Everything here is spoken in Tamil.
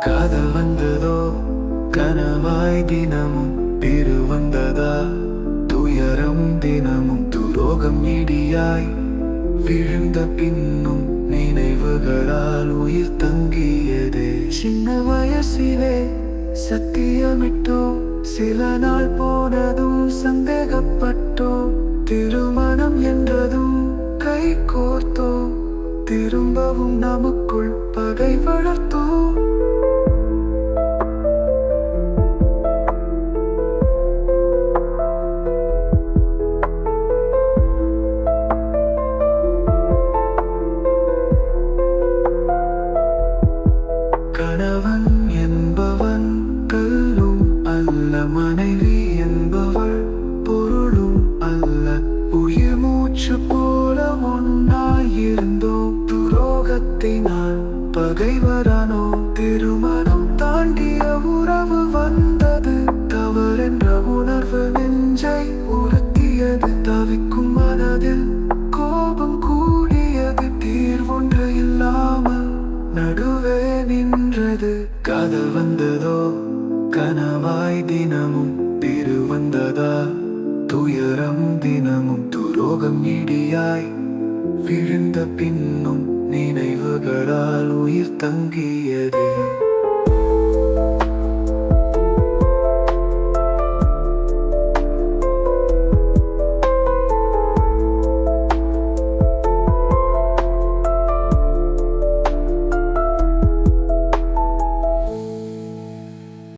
காதல் வந்ததோ? கனவாய் தினமும் பிறு வந்ததா? துயரம் தினமும் துரோகம் இடியாய் விழுந்த பின்னும் நினைவுகளால் உயிர் தங்கியதே. சின்ன வயசிலே சத்தியமிட்டோம் சில நாள் போனதும் சந்தேகப்பட்டோம் திருமணம் என்றதும் கை கோர்த்தோம் திரும்பவும் நமக்குள் பகை வளர்த்தோம் பகைவரானோ திருமணம் தாண்டிய உறவு வந்தது. தவறென்ற உணர்வு நெஞ்சை உறுத்தியது தவிக்கும் மனதில் கோபம் கூடியது. தீர்வொன்று இல்லாமல் நடுவே நின்றது. கதை வந்ததோ கனவாய் தினமும். திரு வந்ததா துயரம் தினமும். துரோகம் இடியாய் விழுந்த பின்னும் நினைவுகளால் உயிர் தங்கியது.